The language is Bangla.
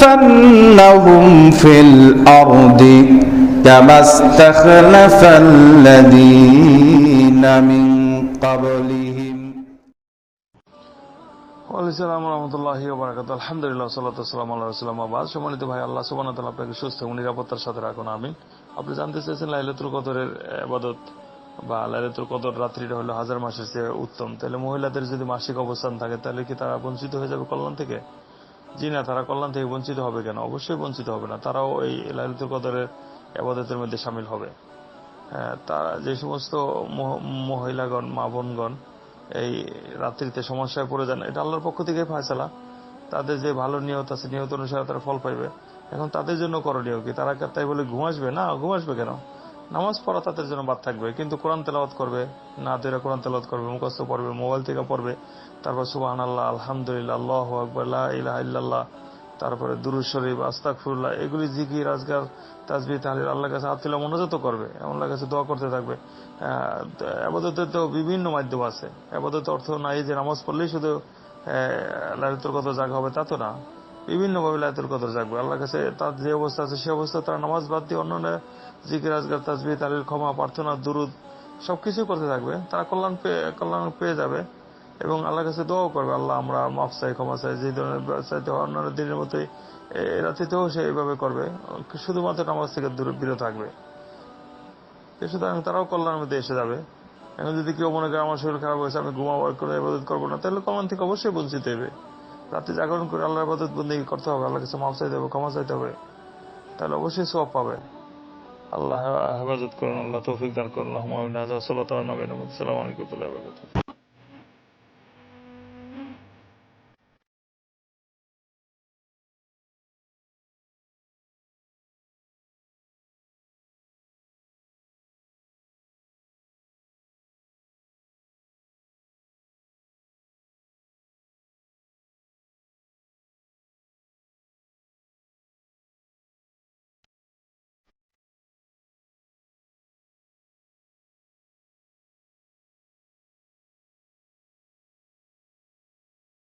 ليستخلفنهم في الأرض كما استخلف الذين من قبلهم ওয়ালাইসালাম রহমতুল্লাহি ওবরাকাত আলহামদুলিল্লাহ সাল্লাম আল্লাহ রসুলাম আবাদ সম্মানিত ভাই আল্লাহ সুবান তালা আপনাকে সুস্থ এবং নিরাপত্তার সাথে রাখুন আমিন আপনি জানতে চেয়েছেন লাইলাতুল কদরের আবাদত বা লাইলাতুল কদর রাত্রিটা হলো হাজার মাসের চেয়ে উত্তম তাহলে মহিলাদের যদি মাসিক অবস্থান থাকে তাহলে কি তারা বঞ্চিত হয়ে যাবে কল্যাণ থেকে জি না তারা কল্যাণ থেকে বঞ্চিত হবে কেন? অবশ্যই বঞ্চিত হবে না। তারাও এই লাইলাতুল কদরের আবাদতের মধ্যে সামিল হবে। হ্যাঁ, তারা যে সমস্ত মহ- মহিলাগণ মা বোনগণ এই রাত্রিতে সমস্যায় পড়ে যান এটা আল্লাহর পক্ষ থেকে ফায়সালা। তাদের যে ভালো নিয়ত আছে নিয়ত অনুসারে তারা ফল পাইবে। এখন তাদের জন্য করণীয় কি? তারা তাই বলে ঘুমাসবে না ঘুমাসবে কেন? নামাজ পড়া তাদের জন্য বাদ থাকবে, কিন্তু কোরআন তেলাওয়াত করবে, না তেরা কোরআন তেলাওয়াত করবে, মুখস্থ পড়বে, মোবাইল থেকে পড়বে, তারপর সুবাহ আল্লাহ আলহামদুলিল্লাহ, আল্লাহ আকবর ইল্লাল্লাহ, তারপরে দুরুদ শরীফ আস্তাকফিরুল্লাহ এগুলি জিকির রাজগার তাজবি তাহলিল, আল্লাহর কাছে তুলে মনোজাত করবে, আল্লাহর কাছে দোয়া করতে থাকবে। আবাদতের তো বিভিন্ন মাধ্যম আছে। আবাদত অর্থ নাই যে নামাজ পড়লেই শুধু লালিতুর কত জাগ হবে তা তো না। বিভিন্নভাবে লালিতুর কত জাগবে। আল্লাহর কাছে তার যে অবস্থা আছে, সে অবস্থা তারা নামাজ বাদ দিয়ে অন্য জিকির আজগার তাজবি তাহলিল ক্ষমা, প্রার্থনা, দুরুদ সবকিছু করতে থাকবে। তারা কল্যাণ পেয়ে কল্যাণ পেয়ে যাবে এবং আল্লাহর কাছে দোয়াও করবে, আল্লাহ, আমরা মাফ চাই, ক্ষমা চাই, যে ধরনের চাইতে অন্যান্য দিনের মতোই রাত্রিতেও সে এইভাবে করবে। শুধুমাত্র নামাজ থেকে দূরে, বিরত থাকবে। সুতরাং তারাও কল্যাণের মধ্যে এসে যাবে। এখন যদি কেউ মনে করে, আমার শরীর খারাপ হয়েছে, আমি ঘুমাবো করে ইবাদত করব না, তাহলে কল্যাণ থেকে অবশ্যই বঞ্চিত হবে রাতে জাগরণ করে আল্লাহর আবাদত বন্দি করতে হবে আল্লাহ কাছে মাফ চাইতে হবে, ক্ষমা চাইতে হবে। তাহলে অবশ্যই সব পাবে আল্লাহ হেফাজত করুন, আল্লাহ তৌফিক দান করুন। আল্লাহ সাল্লাহ নবীন সালাম আলাইকুম